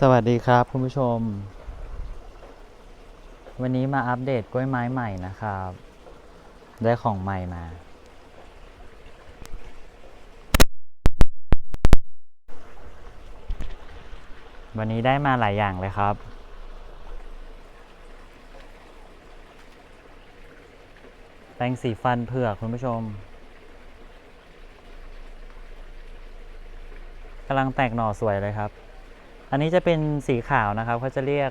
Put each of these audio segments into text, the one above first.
สวัสดีครับคุณผู้ชม วันนี้มาอัปเดตกล้วยไม้ใหม่นะครับ ได้ของใหม่มา วันนี้ได้มาหลายอย่างเลยครับ แปรงสีฟันเผือกคุณผู้ชมกำลังแตกหน่อสวยเลยครับ อันนี้จะเป็นสีขาวนะครับเขาจะเรียก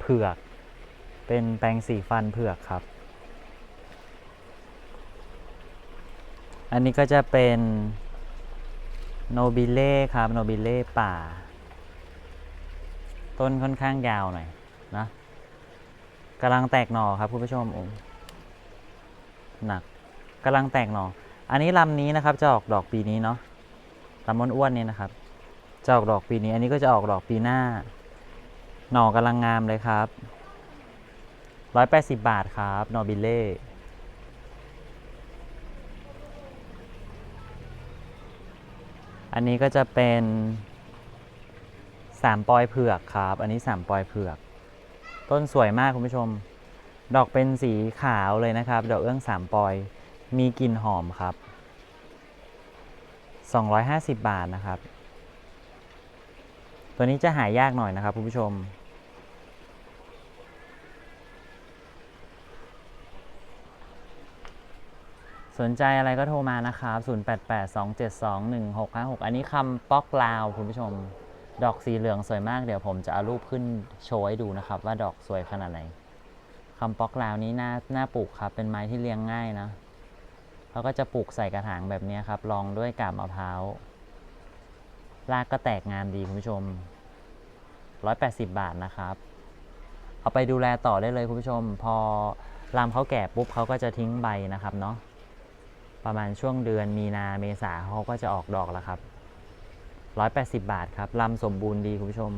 เผือก เป็นแปรงสีฟันเผือกครับ อันนี้ก็จะเป็นโนบิเล่ครับโนบิเล่ป่า ต้นค่อนข้างยาวหน่อยนะกำลังแตกหน่อครับคุณผู้ชมโอ้หนักกำลังแตกหน่อ อันนี้ลำนี้นะครับจะออกดอกปีนี้เนาะลำอ้วนๆนี่นะครับ จะออกดอกปีนี้ อันนี้ก็จะออกดอกปีหน้า หน่อกำลังงามเลยครับ180บาทครับหนอบิเล่อันนี้ก็จะเป็นสามปอยเผือกครับ อันนี้สามปอยเผือก ต้นสวยมากคุณผู้ชม ดอกเป็นสีขาวเลยนะครับ ดอกเอื้องสามปอย มีกลิ่นหอมครับ 250 บาทนะครับ ตัวนี้จะหายากหน่อยนะครับคุณผู้ชม สนใจอะไรก็โทรมานะครับ 0882721656 อันนี้คำป๊อกลาวคุณผู้ชม ดอกสีเหลืองสวยมากเดี๋ยวผมจะเอารูปขึ้นโชว์ให้ดูนะครับ ว่าดอกสวยขนาดไหนคำป๊อกลาวนี้น่าน่าปลูกครับ เป็นไม้ที่เลี้ยงง่ายนะเขาก็จะปลูกใส่กระถางแบบนี้ครับรองด้วยกาบมะพร้าว รากก็แตกงามดีคุณผู้ชม 180 บาทนะครับ เอาไปดูแลต่อได้เลยคุณผู้ชม พอลำเขาแก่ปุ๊บเขาก็จะทิ้งใบนะครับเนาะประมาณช่วงเดือนมีนาเมษาเขาก็จะออกดอกแล้วครับ 180 บาทครับลำสมบูรณ์ดีคุณผู้ชม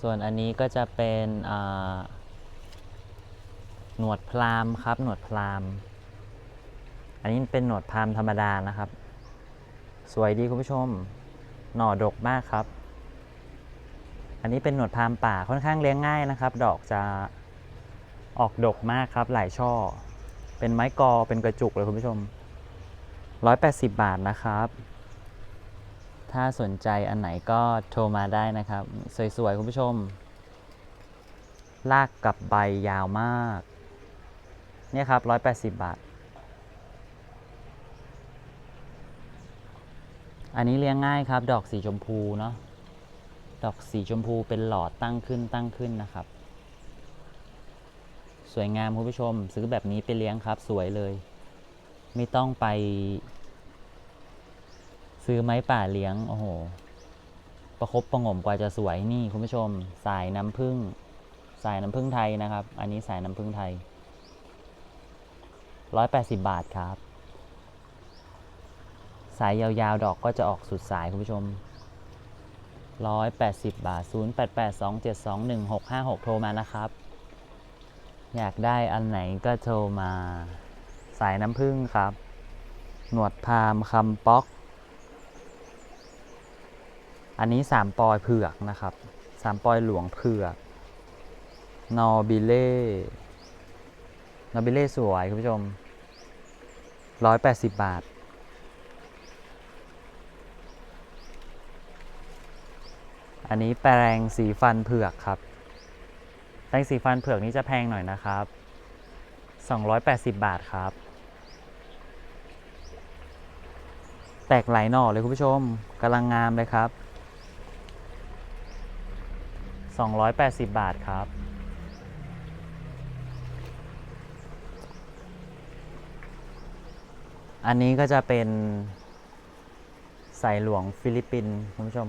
ส่วนอันนี้ก็จะเป็นหนวดพรามครับ หนวดพราม อันนี้เป็นหนวดพามธรรมดานะครับ สวยดีคุณผู้ชม หน่อดกมากครับ อันนี้เป็นหนวดพามป่าค่อนข้างเลี้ยงง่ายนะครับ ดอกจะออกดกมากครับหลายช่อ เป็นไม้กอเป็นกระจุกเลยคุณผู้ชม 180 บาทนะครับ ถ้าสนใจอันไหนก็โทรมาได้นะครับ สวยๆคุณผู้ชม ลากกับใบยาวมาก เนี่ยครับ 180 บาท อันนี้เลี้ยงง่ายครับ ดอกสีชมพูเนาะดอกสีชมพูเป็นหลอดตั้งขึ้นตั้งขึ้นนะครับ สวยงามคุณผู้ชม ซื้อแบบนี้ไปเลี้ยงครับ สวยเลย ไม่ต้องไป ซื้อไม้ป่าเลี้ยงโอ้โหประคบประงมกว่าจะสวยนี่คุณผู้ชม สายน้ำผึ้งสายน้ำผึ้งไทยนะครับ อันนี้สายน้ำผึ้งไทย 180 บาทครับ สายยาวๆ ดอกก็จะออกสุดสายคุณผู้ชม 180 บาท 0882721656 โทรมานะครับ อยากได้อันไหนก็โทรมา สายน้ำผึ้งครับ หนวดพามคำป๊อก อันนี้3ปอยเผือกนะครับ3ปอยหลวงเผือก นอบิเล่ นอบิเล่สวยคุณผู้ชม 180 บาท อันนี้แปรงสีฟันเผือกครับ แปรงสีฟันเผือกนี้จะแพงหน่อยนะครับ 280 บาทครับ แตกหลายหน่อเลยคุณผู้ชมกำลังงามเลยครับ 280 บาทครับ อันนี้ก็จะเป็นสายหลวงฟิลิปปินส์คุณผู้ชม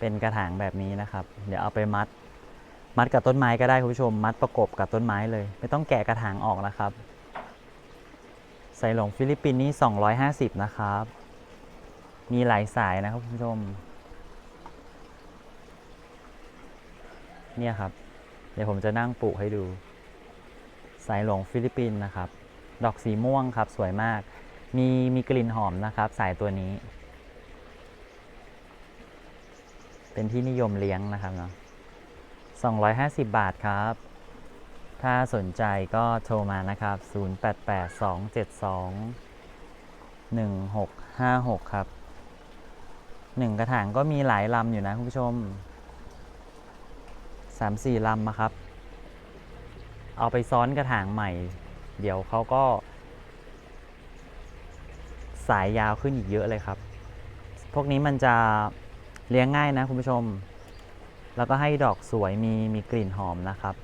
เป็นกระถางแบบนี้นะครับ เดี๋ยวเอาไปมัด มัดกับต้นไม้ก็ได้คุณผู้ชม มัดประกบกับต้นไม้เลย ไม่ต้องแกะกระถางออกนะครับสายหลวงฟิลิปปินส์นี่250 นะครับ มีหลายสายนะครับคุณผู้ชม เนี่ยครับ เดี๋ยวผมจะนั่งปลูกให้ดู สายหลวงฟิลิปปินส์นะครับ ดอกสีม่วงครับสวยมาก มีมีกลิ่นหอมนะครับ สายตัวนี้ เป็นที่นิยมเลี้ยงนะครับเนาะ250 บาทครับ ถ้าสนใจก็โทรมานะครับ 0882721656 ครับหนึ่งกระถางก็มีหลายลำอยู่นะคุณผู้ชมสามสี่ลำอะครับ เอาไปซ้อนกระถางใหม่ เดี๋ยวเขาก็ สายยาวขึ้นอีกเยอะเลยครับ พวกนี้มันจะ เลี้ยงง่ายนะคุณผู้ชม แล้วก็ให้ดอกสวยมีมีกลิ่นหอมนะครับ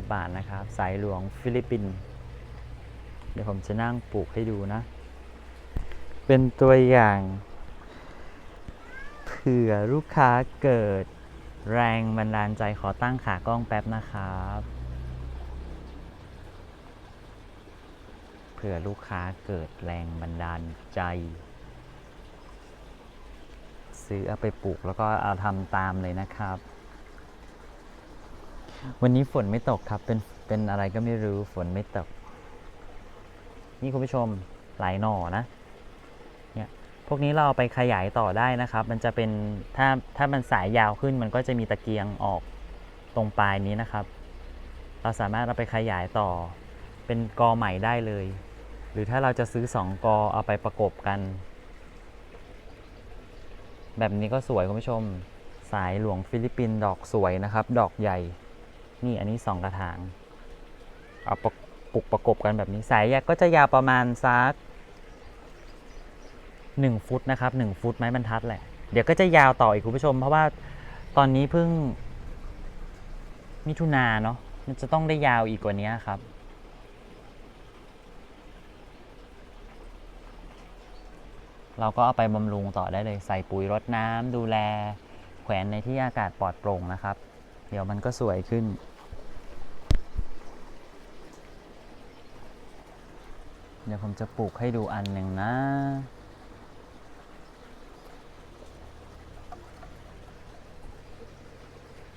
250 บาทนะครับ สายหลวงฟิลิปปินส์เดี๋ยวผมจะนั่งปลูกให้ดูนะ เป็นตัวอย่าง เผื่อลูกค้าเกิดแรงบันดาลใจขอตั้งขากล้องแป๊บนะครับเผื่อลูกค้าเกิดแรงบันดาลใจ ซื้อเอาไปปลูกแล้วก็เอาทำตามเลยนะครับ วันนี้ฝนไม่ตกครับ เป็นเป็นอะไรก็ไม่รู้ฝนไม่ตก นี่คุณผู้ชมหลายหน่อนะเนี่ยพวกนี้เราเอาไปขยายต่อได้นะครับ มันจะเป็นถ้าถ้ามันสายยาวขึ้นมันก็จะมีตะเกียงออกตรงปลายนี้นะครับ เราสามารถเอาไปขยายต่อ เป็นกอใหม่ได้เลย หรือถ้าเราจะซื้อ 2 กอเอาไปประกบกัน แบบนี้ก็สวยคุณผู้ชม สายหลวงฟิลิปปินดอกสวยนะครับ ดอกใหญ่ นี่อันนี้2กระถาง เอาปปลูกประกบกันแบบนี้สายยก็จะยาวประมาณสัก1ฟุตนะครับ1ฟุตไม้บรรทัดแหละ เดี๋ยวก็จะยาวต่ออีกคุณผู้ชม เพราะว่าตอนนี้เพิ่งมิถุนาเนาะมันจะต้องได้ยาวอีกกว่านี้ครับ เราก็เอาไปบำรุงต่อได้เลยใส่ปุ๋ยรดน้ำดูแล แขวนในที่อากาศปลอดโปร่งนะครับ เดี๋ยวมันก็สวยขึ้น เดี๋ยวผมจะปลูกให้ดูอันหนึ่งนะ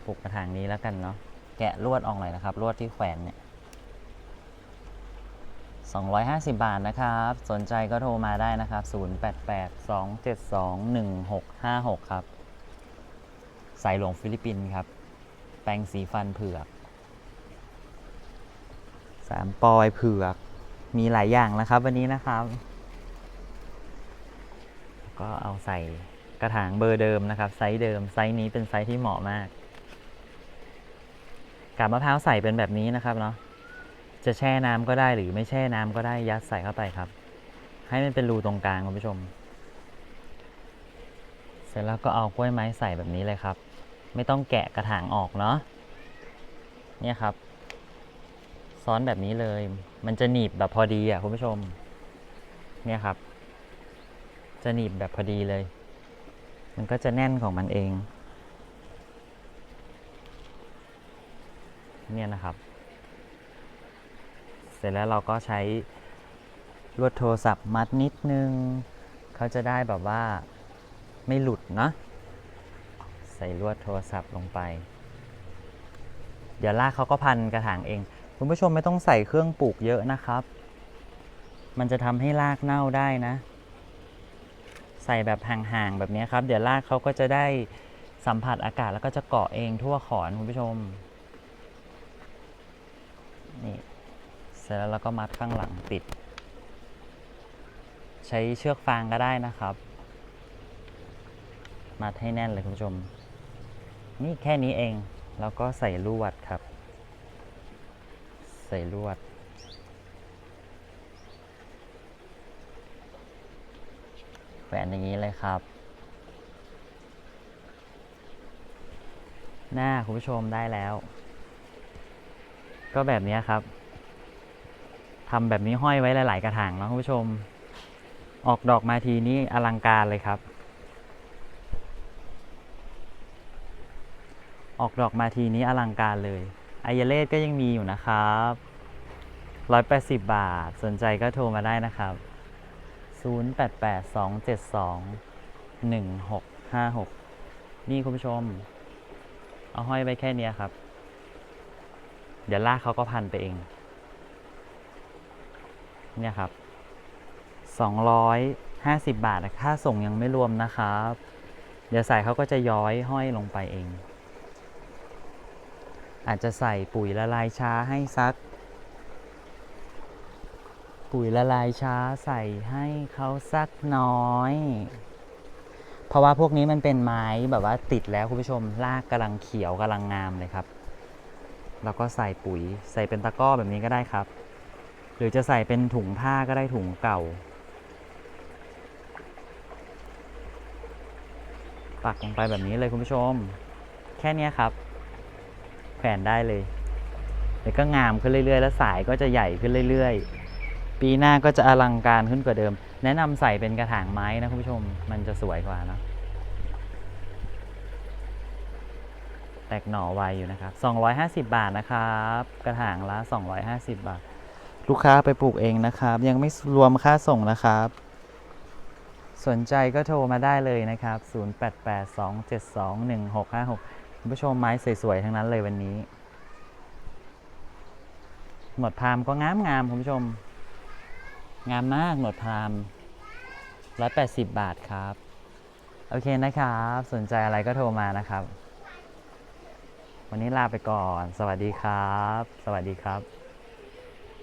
ปลูกกระถางนี้แล้วกันเนาะแกะลวดออกหน่อยนะครับลวดที่แขวนเนี่ย 250 บาทนะครับ สนใจก็โทรมาได้นะครับ 0882721656 ครับ สายหลวงฟิลิปปินส์ครับ แปรงสีฟันเผือก สามปอยเผือก มีหลายอย่างนะครับ วันนี้นะครับ ก็เอาใส่กระถางเบอร์เดิมนะครับ ไซส์เดิม ไซส์นี้เป็นไซส์ที่เหมาะมาก กาบมะพร้าวใส่เป็นแบบนี้นะครับเนาะ จะแช่น้ำก็ได้หรือไม่แช่น้ำก็ได้ยัดใส่เข้าไปครับ ให้มันเป็นรูตรงกลางคุณผู้ชม เสร็จแล้วก็เอากล้วยไม้ใส่แบบนี้เลยครับ ไม่ต้องแกะกระถางออกเนาะเนี่ยครับ ซ้อนแบบนี้เลย มันจะหนีบแบบพอดีอะคุณผู้ชม เนี่ยครับ จะหนีบแบบพอดีเลย มันก็จะแน่นของมันเอง เนี่ยนะครับ ร็จแล้วเราก็ใช้ลวดโทรศัพท์มัดนิดนึง เขาจะได้แบบว่าไม่หลุดเนาะใส่ลวดโทรศัพท์ลงไป เดี๋ยวลากเขาก็พันกระถางเอง คุณผู้ชมไม่ต้องใส่เครื่องปลูกเยอะนะครับ มันจะทำให้รากเน่าได้นะ ใส่แบบห่างๆแบบนี้ครับ เดี๋ยวรากเขาก็จะได้สัมผัสอากาศแล้วก็จะเกาะเองทั่วขอนคุณผู้ชม นี่ เสร็จแล้วเราก็มัดข้างหลังปิด ใช้เชือกฟางก็ได้นะครับ มัดให้แน่นเลยคุณผู้ชม นี่แค่นี้เอง แล้วก็ใส่ลวดครับ ใส่ลวดแขวนอย่างนี้เลยครับ หน้าคุณผู้ชมได้แล้ว ก็แบบนี้ครับ ทำแบบนี้ห้อยไว้หลาย ๆ กระถางนะคุณผู้ชม ออกดอกมาทีนี้อลังการเลยครับ ออกดอกมาทีนี้อลังการเลยอายเลสก็ยังมีอยู่นะครับร้อยแปดสิบบาท สนใจก็โทรมาได้นะครับศูนย์แปดแปดสองเจ็ดสองหนึ่งหกห้าหกนี่คุณผู้ชม เอาห้อยไว้แค่นี้ครับ เดี๋ยวลากเขาก็พันไปเอง เนี่ยครับ250 บาทค่าส่งยังไม่รวมนะครับ เดี๋ยวใส่เขาก็จะย้อยห้อยลงไปเอง อาจจะใส่ปุ๋ยละลายช้าให้สัก ปุ๋ยละลายช้าใส่ให้เขาสักน้อย เพราะว่าพวกนี้มันเป็นไม้แบบว่าติดแล้วคุณผู้ชมรากกำลังเขียวกำลังงามเลยครับ แล้วก็ใส่ปุ๋ยใส่เป็นตะกร้อแบบนี้ก็ได้ครับ หรือจะใส่เป็นถุงผ้าก็ได้ถุงเก่า ปักลงไปแบบนี้เลยคุณผู้ชม แค่นี้ครับ แขวนได้เลยเดี๋ยวก็งามขึ้นเรื่อยๆ แล้วสายก็จะใหญ่ขึ้นเรื่อยๆ ปีหน้าก็จะอลังการขึ้นกว่าเดิม แนะนำใส่เป็นกระถางไม้นะคุณผู้ชม มันจะสวยกว่านะแตกหน่อไวอยู่นะครับ 250 บาทนะครับ กระถางละ 250 บาท ลูกค้าไปปลูกเองนะครับ ยังไม่รวมค่าส่งนะครับ สนใจก็โทรมาได้เลยนะครับ 0882721656คุณผู้ชมไม้สวยๆทั้งนั้นเลยวันนี้ หนวดพรามก็งามงามๆคุณผู้ชม งามมากหนวดพราม180 บาทครับ โอเคนะครับ สนใจอะไรก็โทรมานะครับ วันนี้ลาไปก่อน สวัสดีครับ สวัสดีครับ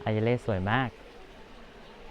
อายเล่สวยมาก